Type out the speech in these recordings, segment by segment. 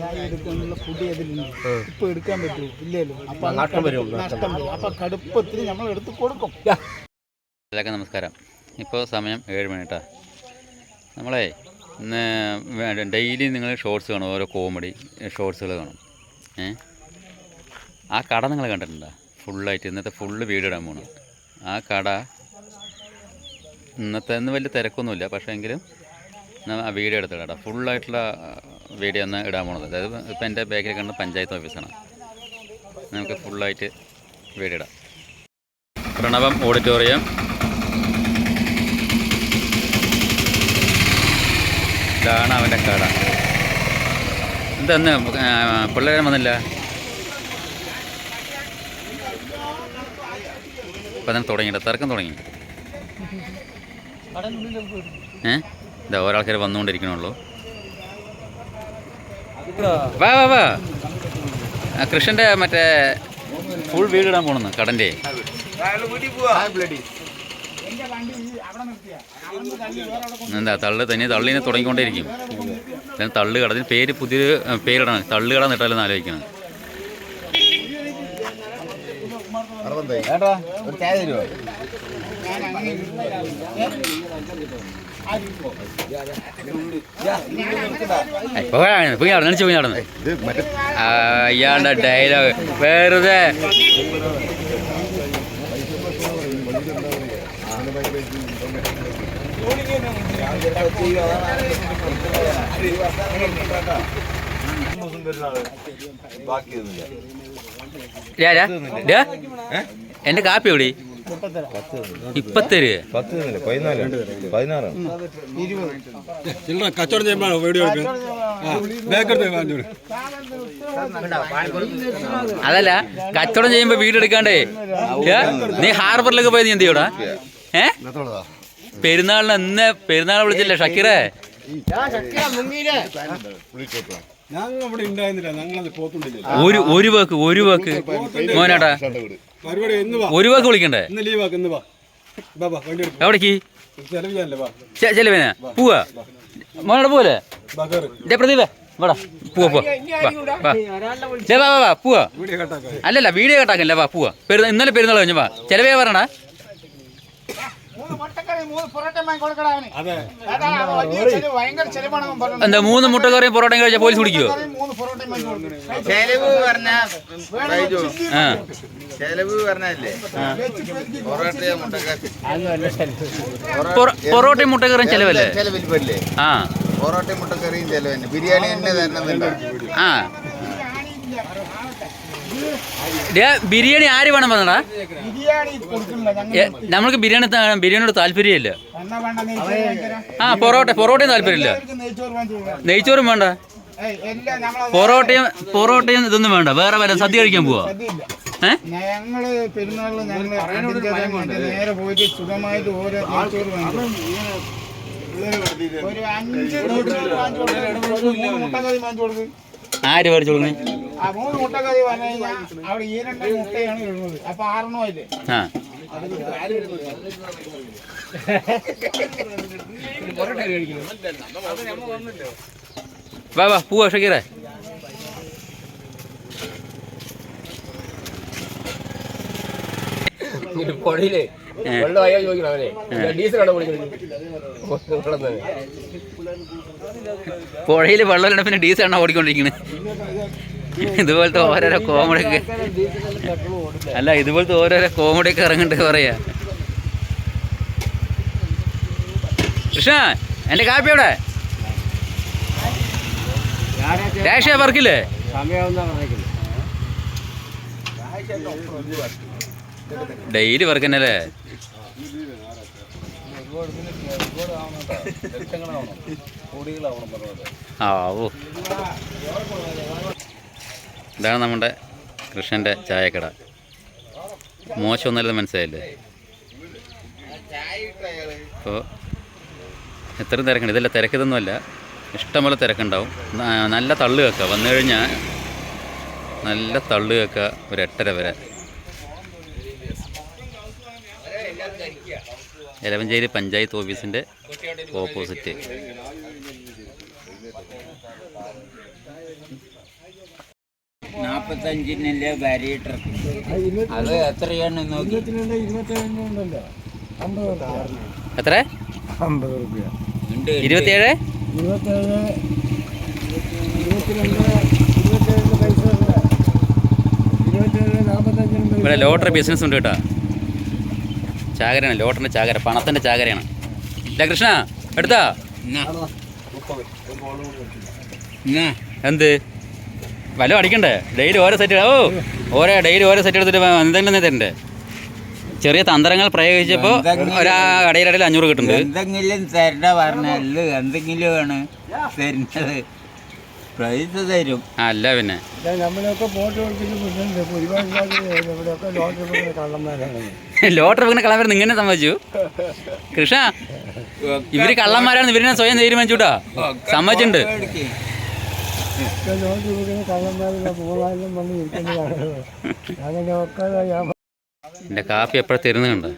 ചായ എടുക്കാനുള്ള പൊടി അതിലുണ്ട് ഇപ്പൊ എടുക്കാൻ പറ്റുമോ? ഇല്ലല്ലോ. അപ്പൊ നഷ്ടം വരും, നഷ്ടം വരും. അപ്പൊ കടുപ്പത്തിൽ നമ്മൾ എടുത്ത് കൊടുക്കും. എല്ലാവർക്കും നമസ്കാരം. ഇപ്പോൾ സമയം ഏഴ് മണിട്ടാ നമ്മളെ ഇന്ന് ഡെയിലി നിങ്ങൾ ഷോർട്സ് കാണും ഓരോ കോമഡി ഷോർട്സുകൾ കാണും. ഏ? ആ കട നിങ്ങൾ കണ്ടിട്ടുണ്ടോ? ഫുള്ളായിട്ട് ഇന്നത്തെ ഫുള്ള് വീഡിയോ ഇടാൻ പോകണം ആ കട ഇന്നത്തെ ഇന്ന് വലിയ തിരക്കൊന്നുമില്ല പക്ഷേ എങ്കിലും ആ വീഡിയോ എടുത്ത കട ഫുള്ളായിട്ടുള്ള വീഡിയോ ഒന്ന് ഇടാൻ പോകുന്നത് അതായത് ഇപ്പം എന്റെ ബാക്കിൽ കണ്ട പഞ്ചായത്ത് ഓഫീസാണ്. നമുക്ക് ഫുള്ളായിട്ട് വീഡിയോ ഇടാം. പ്രണവം ഓഡിറ്റോറിയം. ഇതാണ് അവന്റെ കട. എന്താ പിള്ളേരെ വന്നില്ല? ഇപ്പം തന്നെ തുടങ്ങിയിട്ട് തിരക്കം തുടങ്ങി. ഏ? ഇതാ ഒരാൾക്കാർ വന്നുകൊണ്ടിരിക്കണുള്ളൂ വാ വാ വാ. കൃഷ്ണന്റെ മറ്റേ ഫുൾ വീട് ഇടാൻ പോണെന്ന് കടന്റെ. എന്താ തള്ളു തന്നെ തള്ളിനെ തുടങ്ങിക്കൊണ്ടേയിരിക്കും. തള്ളു കട പേര് പുതിയൊരു പേരിടണം. തള്ളു കട നിട്ടാലെന്ന് ആലോചിക്കണം. ഒരു ചായ തരുമോ പോയി അയാളുടെ ഡയലോഗ് വെറുതെ. എന്റെ കാപ്പി എവിടെ? ഇപ്പത്തര്? പത്ത് തന്നില്ല പതിനാല് പതിനാറാണ് ചില്ലറ കച്ചവടം ചെയ്യുമ്പോൾ വീഡിയോ എടുക്കുന്നത്? ആ ബേക്കെടുത്ത് വാങ്ങിച്ചോളൂ അതല്ല കച്ചവടം ചെയ്യുമ്പോ വീട് എടുക്കാണ്ടേ. നീ ഹാർബറിലൊക്കെ പോയത് നീ എന്ത് ചെയ്യൂടാ? ഏ? പെരുന്നാളിന് അന്ന് പെരുന്നാൾ വിളിച്ചില്ലേ ഷക്കീറേ? ഒരു ഒരു വാക്ക് ഒരു വാക്ക് മോനാട്ടാ ഒരു വാക്ക് വിളിക്കണ്ടേ? എവിടേക്ക്? ചെലവേന? പോവാ? മോനോട് കയറി ദേ പ്രദീപേ വാടാ. പോവാ പോവാ. പോവാ. അല്ലല്ല വീഡിയോ കട്ടാക്കല്ലേ വാ പോവാ. പെരുന്നാൾ ഇന്നലെ പെരുന്നാൾ കഴിഞ്ഞ വാ. ചെലവേ പറയണ എന്താ മൂന്ന് മുട്ടക്കറിയും പൊറോട്ടയും കഴിച്ചാൽ പോലീസ് പിടിക്കുവോ? ചെലവ് പറഞ്ഞ ചെലവ് പറഞ്ഞല്ലേ പൊറോട്ടയും മുട്ടക്കറിയും ചെലവല്ലേ? ചെലവില്ലേ ആ. പൊറോട്ടയും മുട്ടക്കറിയും ചെലവ് തന്നെ ബിരിയാണി തന്നെ തരണം ആ. ബിരിയാണി ആര് വേണം പറഞ്ഞടാ? നമ്മൾക്ക് ബിരിയാണി ബിരിയാണിയോട് താല്പര്യമില്ല. ആ പൊറോട്ട പൊറോട്ടയും താല്പര്യമില്ല. നെയ്ച്ചോറ് വേണ്ട. പൊറോട്ടയും പൊറോട്ടയും ഇതൊന്നും വേണ്ട. വേറെ വല്ല സദ്യ കഴിക്കാൻ പോവാ? സദ്യയില്ല. ഏ? ഞങ്ങൾ പെരുന്നാളിൽ ഞങ്ങൾ അതിഥിചാരം കൊണ്ട് നേരെ പോയിട്ട് സുഖമായിട്ട് ഓരോ നെയ്ച്ചോറ് വാങ്ങിക്കും ഒരു അഞ്ച് മുട്ടക്കറി വാങ്ങിച്ചു കൊടുക്കും. ആര് മേടിച്ചു ആ മൂന്ന് പറഞ്ഞു കഴിഞ്ഞാൽ അവിടെ ഈ രണ്ട് മുട്ടയാണ് ഇടുന്നത്. അപ്പൊ ആറെണ്ണം അല്ലേ? ആ. വാ വാ പോവാ ഷക്കീറേ. പുഴയിൽ ഏ. വെള്ളം അയ്യാ ഡീസൽ എണ്ണ പുഴയിൽ പിന്നെ ഓടിക്കൊണ്ടിരിക്കുന്നത് ഇതുപോലത്തെ ഓരോരോ കോമഡി ഒക്കെ അല്ല ഇതുപോലത്തെ ഓരോരോ കോമഡി ഒക്കെ ഇറങ്ങിട്ട് പറയാ. കൃഷ്ണ എന്റെ കാപ്പി എവിടെ? രാഷ്ട്രീയ വർക്കില്ലേ? ഡെയിലി വർക്ക് തന്നെ അല്ലേ ആ ഓ. ഇതാണ് നമ്മുടെ കൃഷ്ണന്റെ ചായക്കട. മോശമൊന്നുമല്ലെന്ന് മനസ്സിലായില്ലേ? അപ്പോൾ എത്ര തിരക്കുണ്ട്? ഇതല്ല തിരക്കിതൊന്നുമല്ല. ഇഷ്ടംപോലെ തിരക്കുണ്ടാവും. നല്ല തള്ളു കേൾക്കുക. വന്നു കഴിഞ്ഞാൽ നല്ല തള്ളു കേൾക്കുക. ഒരു എട്ടര വരെ. എലവഞ്ചേരി പഞ്ചായത്ത് ഓഫീസിന്റെ ഓപ്പോസിറ്റ്. നാൽപ്പത്തഞ്ചിനല്ലേ ബാരിയേറ്റർ അത് എത്രയാണ് നോക്കി. എത്ര? അമ്പത് റുപ്യ ഇരുപത്തിയേഴ്. ഇരുപത്തേഴ് ഇവിടെ ലോട്ടറി ബിസിനസ് ഉണ്ട് കേട്ടോ. ചാകരയാണ് ലോട്ടറിന്റെ ചാകര പണത്തിന്റെ ചാകരയാണ്. ഇല്ല കൃഷ്ണ എടുത്താ? എന്ത്? വല്ല അടിക്കണ്ടേ? ഡെയിലി ഓരോ സെറ്റ് ഓ ഓരോ ഡെയിലി ഓരോ സെറ്റ് എടുത്തിട്ട് എന്തെങ്കിലും നീ തരണ്ടേ? ചെറിയ തന്ത്രങ്ങൾ പ്രയോഗിച്ചപ്പോൾ ഒരാ കടയിലടയിൽ അഞ്ഞൂറ് കിട്ടുന്നുണ്ട്. എന്തെങ്കിലും തരണ്ട പറഞ്ഞല്ലോ എന്തെങ്കിലും ആണ് തരുന്നത് പ്രൈസ് തരും. അല്ല പിന്നെ. നമ്മളൊക്കെ ഒരുപാട് ലോട്ടറി പിന്നെ കള്ളന്മാരെന്ന് ഇങ്ങനെ സമ്മതിച്ചു കൃഷ്ണ ഇവർ കള്ളന്മാരാണ് ഇവരിനെ സ്വയം തീരുമാനിച്ചുട്ടാ. സമ്മതിച്ചിട്ടുണ്ട്. എന്റെ കാപ്പി എപ്പോഴും തരുന്നുണ്ട്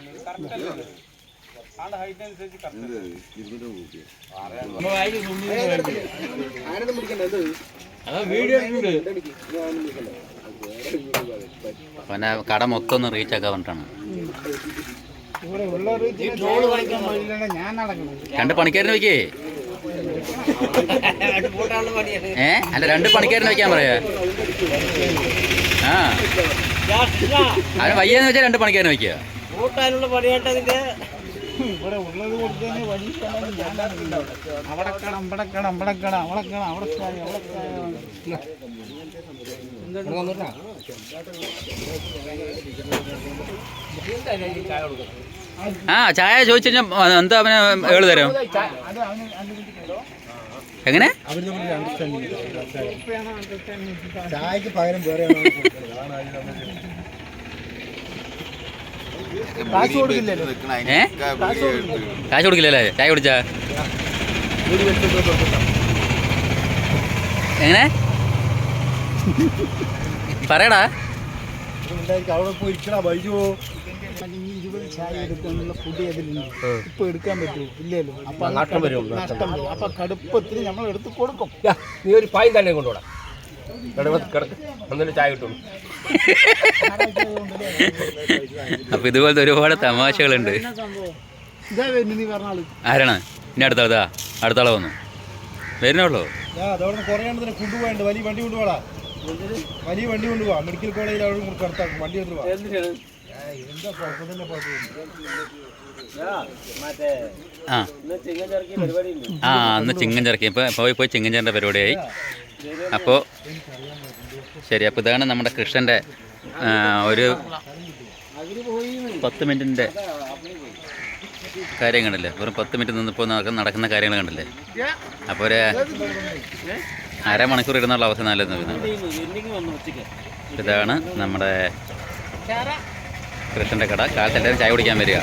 അവനെ കട മൊത്തം ഒന്ന് റീച്ച് ആക്കാൻ നടക്കുന്നത് രണ്ട് പണിക്കാരനെ വെക്കേ. ഏ? അല്ല രണ്ട് പണിക്കാരനെ വെക്കാൻ പറയാ. ആ. അവന് വയ്യാന്ന് വെച്ചാൽ രണ്ട് പണിക്കാരനെ വെക്കുക ഇവിടെ ഉള്ളത് കൊടുത്തതിന് വഴി അവിടെ കാണാം ഇവിടെ കാണാം ഇവിടെ അവിടെ അവിടെ ചായ അവിടെ ചായ ആ ചായ ചോദിച്ചു കഴിഞ്ഞാൽ എന്താ അവന് ഏൾ തരും? എങ്ങനെ? ചായക്ക് പകരം വേറെ ഏ? കാശ് കൊടുക്കില്ലല്ലേ? ചായ കുടിച്ചാ? എങ്ങനെ? പറയടാ. ഇരുപത് ചായ എടുക്കാനുള്ള ഫുഡ് അതിലുണ്ട് ഇപ്പൊ എടുക്കാൻ പറ്റുമോ? ഇല്ലല്ലോ. അപ്പൊ നഷ്ടം വരും നഷ്ടം വരും. അപ്പൊ കടുപ്പത്തിന് നമ്മൾ എടുത്ത് കൊടുക്കും നീ ഒരു പായും തന്നെ കൊണ്ടുപോടാ. ചായ കിട്ടുള്ളൂ. അപ്പൊ ഇതുപോലത്തെ ഒരുപാട് തമാശകളുണ്ട്. ആരാണ്? ഇനി അടുത്ത ആളതാ അടുത്ത ആളെ വന്നു. വരുന്നുള്ളൂ വലിയ വണ്ടി കൊണ്ടുപോകാ വലിയ വണ്ടി കൊണ്ടുപോവാ. മെഡിക്കൽ കോളേജിൽ അവിടെ കടത്താക്കും വണ്ടി ആ ആ. അന്ന് ചിങ്ങൻ ചിറക്കി ഇപ്പോൾ പോയി പോയി ചിങ്ങൻ ചേരന്റെ പരിപാടിയായി. അപ്പോൾ ശരി അപ്പോൾ ഇതാണ് നമ്മുടെ കൃഷ്ണന്റെ ഒരു പത്ത് മിനിറ്റിന്റെ കാര്യം കണ്ടില്ലേ വെറും പത്ത് മിനിറ്റ് നിന്നിപ്പോൾ നടക്കുന്ന കാര്യങ്ങൾ കണ്ടില്ലേ? അപ്പോൾ ഒരു അരമണിക്കൂർ ഇരുന്നുള്ള അവസ്ഥ നല്ല ഇതാണ് നമ്മുടെ കൃഷ്ണന്റെ കട. കാലത്ത് എല്ലാവരും ചായ കുടിക്കാൻ വരിക.